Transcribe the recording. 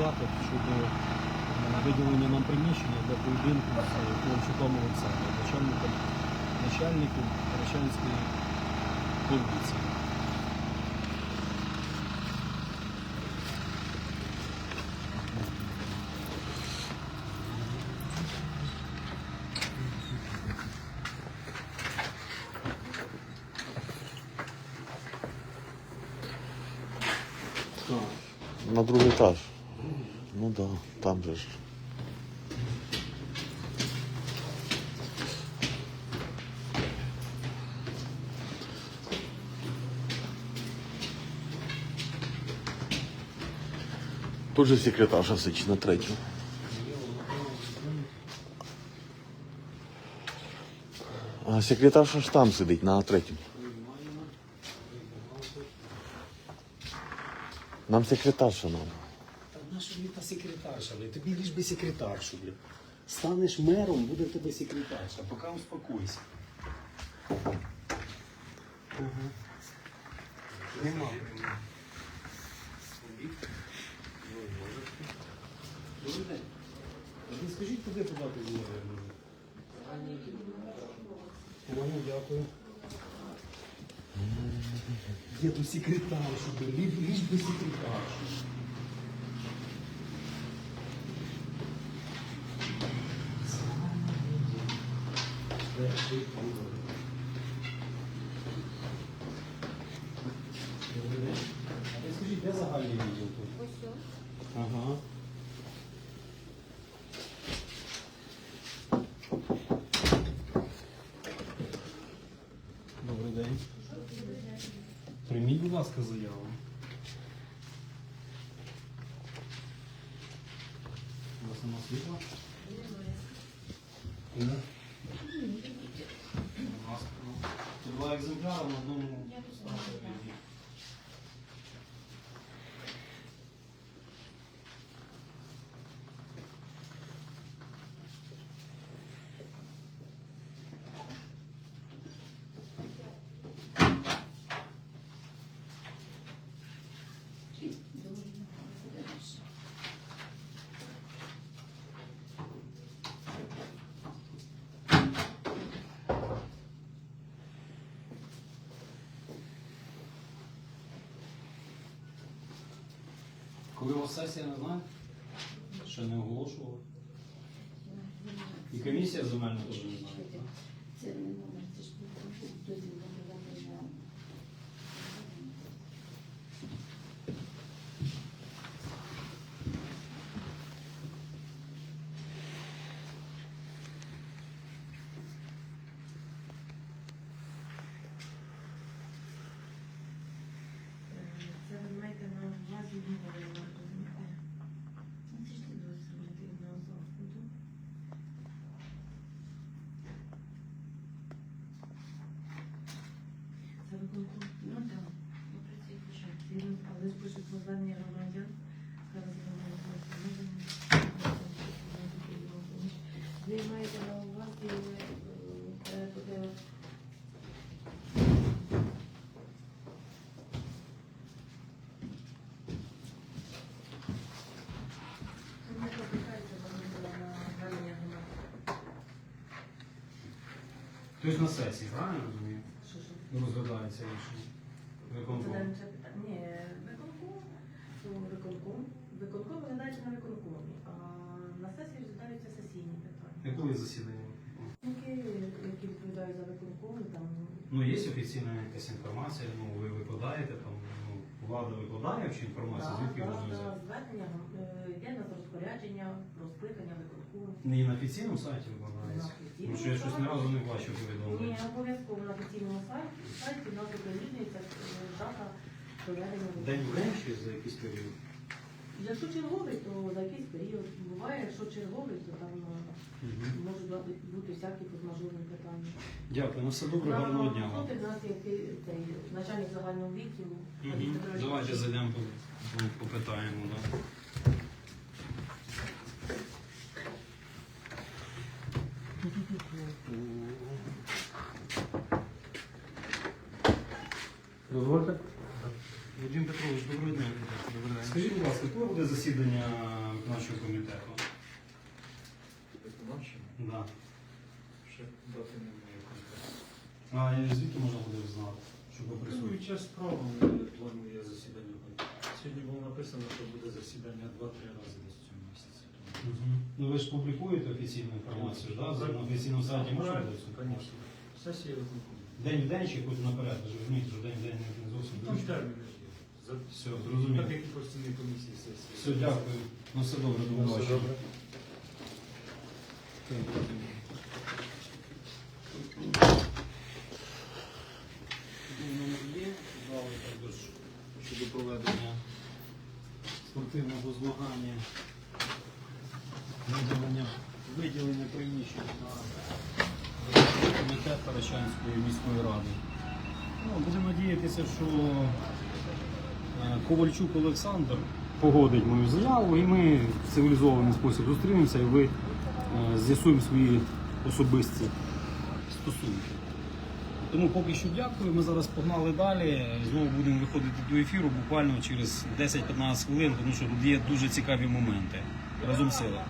запит щодо е, виділення нам приміщення для поєдинку з е, Ковальчуком Олександром, начальником начальником Речанської поліції. На другий етаж. Ну да, там же ж. Тут же секретарша сидить на третьому. А секретарша ж там сидить на третьому. Нам секретарша надо. Секретарша, блядь, тобі лиш би секретаршу, блядь. Станеш мером, буде в тебе секретарша, поки успокойся. Ага. Нема. Добрий день. Ви скажіть, куди подати заяву? Понял, дякую. Тут секретаршу, лиш би секретаршу. Скажіть, де загальний відділ тут? Ага. Добрий день. Прийміть, будь ласка, заяву. У вас нема світла? Ні. Будь ласка. Екземпляри на одному. столі. Коли вас сесія, не знаю? Ще не оголошували. І комісія земельна теж не знає. так? Це не номер, це ж дозвіл на проведення. Це ви маєте на увазі відмови, розумієте? Ну, Це ж ти досить негативного заходу. Це виконком, ну так, але ж пише про громадян. На увазі, сесії, правильно розумію? Розглядається рішення. Виконком. Питання. Ні, виконком, то виконком. Виконком розглядається на виконкомі, а на сесії розглядаються сесійні питання. Яке є засідання? Які, які відповідають за виконком, там Ну, є офіційна якась інформація, ну ви викладаєте там, ну, влада викладає чи інформацію, звідки можна взяти? звернення е, йде на розпорядження про скликання виконкому. Не на офіційному сайті викладається? Тому що я щось не разу не бачив Ні, повідомлення. обов'язково на офіційному сайті, сайті у нас оприлюднюється е, дата проведення День в день чи за якийсь період? Якщо черговий, то за якийсь період. Буває, якщо черговий, то там е, можуть бути- всякі подмажорні питання. Дякую, ну все добре, гарного дня вам. Тут у нас цей начальник загального відділу. Мгм. Давайте зайдемо по- по- попитаємо. Да. Дозвольте. Вадим Петрович, доброго дня. Скажіть, будь ласка, коли буде засідання виконавчого комітету. Виконавчим Да. ще дати немає конкретно. А я звідки можна буде знати, щоб ви присутні? Керуюча справа планує засідання. Сьогодні було написано, що буде засідання 2-3 рази десь в цьому місяці. Мгм. Ну ви ж публікуєте офіційну інформацію, да? на офіційному сайті можна буде інформацію? Сесія виконкому. День в день чи хоч наперед, ви ж розумієте, що день в день не зовсім Там точно. терміни. За Все, зрозуміло. так як і постійної комісії сесії. Все, дякую. Ну все добре, до Ну, все побачення. добре. Номер є, зали також щодо проведення спортивного змагання, виділення, виділення приміщень на комітет Тарачанської міської ради. Ну, будемо надіятися, що Ковальчук Олександр погодить мою заяву і ми в цивілізований спосіб зустрінемося і ви е, з'ясуємо свої особисті стосунки. Тому поки що дякую. Ми зараз погнали далі. Знову будемо виходити до ефіру буквально через 10-15 хвилин, тому що тут є дуже цікаві моменти. Разом сила.